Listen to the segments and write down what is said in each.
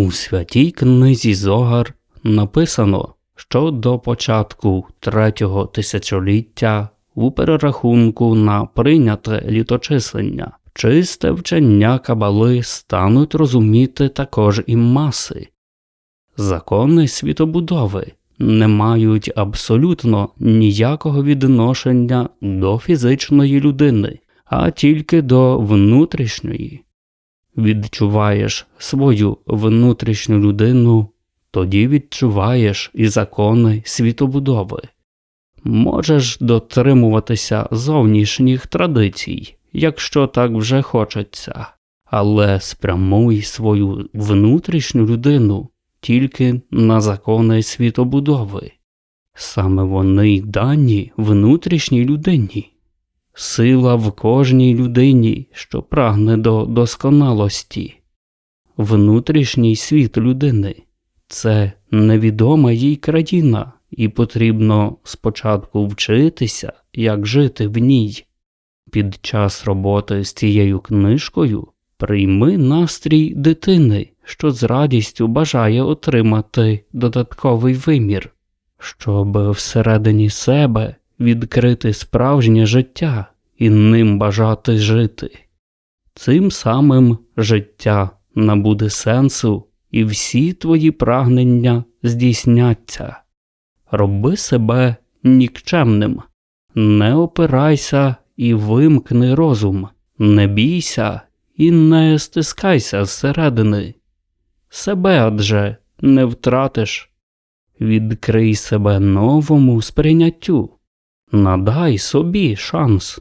У святій книзі Зогар написано, що до початку третього тисячоліття у перерахунку на прийняте літочислення чисте вчення кабали стануть розуміти також і маси. Закони світобудови не мають абсолютно ніякого відношення до фізичної людини, а тільки до внутрішньої. Відчуваєш свою внутрішню людину, тоді відчуваєш і закони світобудови. Можеш дотримуватися зовнішніх традицій, якщо так вже хочеться, але спрямуй свою внутрішню людину тільки на закони світобудови. Саме вони дані внутрішній людині. Сила в кожній людині, що прагне до досконалості. Внутрішній світ людини це невідома їй країна, і потрібно спочатку вчитися, як жити в ній. Під час роботи з цією книжкою прийми настрій дитини, що з радістю бажає отримати додатковий вимір, щоб всередині себе відкрити справжнє життя і ним бажати жити. Цим самим життя набуде сенсу, і всі твої прагнення здійсняться. Роби себе нікчемним, не опирайся і вимкни розум, не бійся і не стискайся зсередини. Себе адже не втратиш. Відкрий себе новому сприйняттю, надай собі шанс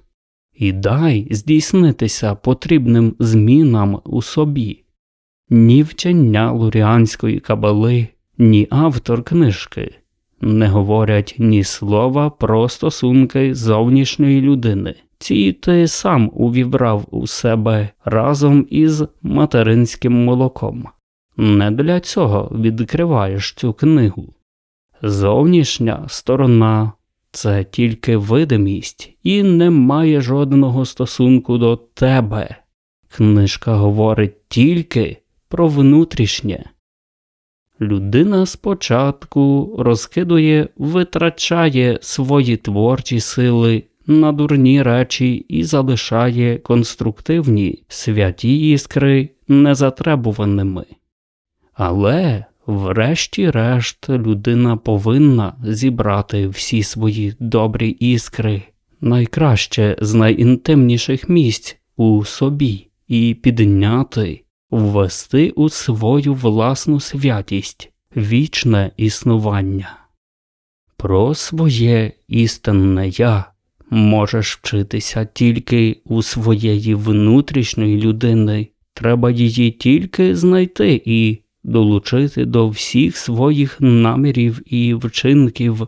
і дай здійснитися потрібним змінам у собі. Ні вчення луріанської кабали, ні автор книжки не говорять ні слова про стосунки зовнішньої людини. Ці ти сам увібрав у себе разом із материнським молоком. Не для цього відкриваєш цю книгу. Зовнішня сторона це тільки видимість і не має жодного стосунку до тебе. Книжка говорить тільки про внутрішнє. Людина спочатку розкидує, витрачає свої творчі сили на дурні речі і залишає конструктивні святі іскри незатребуваними. Але, врешті-решт, людина повинна зібрати всі свої добрі іскри, найкраще з найінтимніших місць у собі і підняти, ввести у свою власну святість, вічне існування. Про своє істинне я можеш вчитися тільки у своєї внутрішньої людини, треба її тільки знайти і долучити до всіх своїх намірів і вчинків.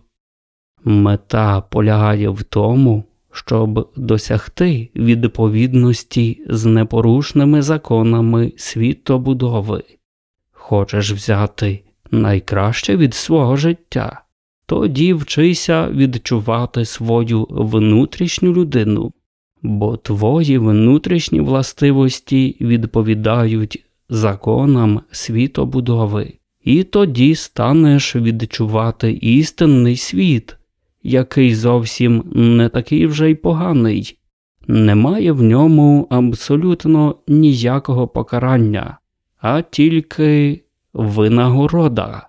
Мета полягає в тому, щоб досягти відповідності з непорушними законами світобудови. Хочеш взяти найкраще від свого життя, тоді вчися відчувати свою внутрішню людину, бо твої внутрішні властивості відповідають законам світобудови, і тоді станеш відчувати істинний світ, який зовсім не такий вже й поганий, немає в ньому абсолютно ніякого покарання, а тільки винагорода.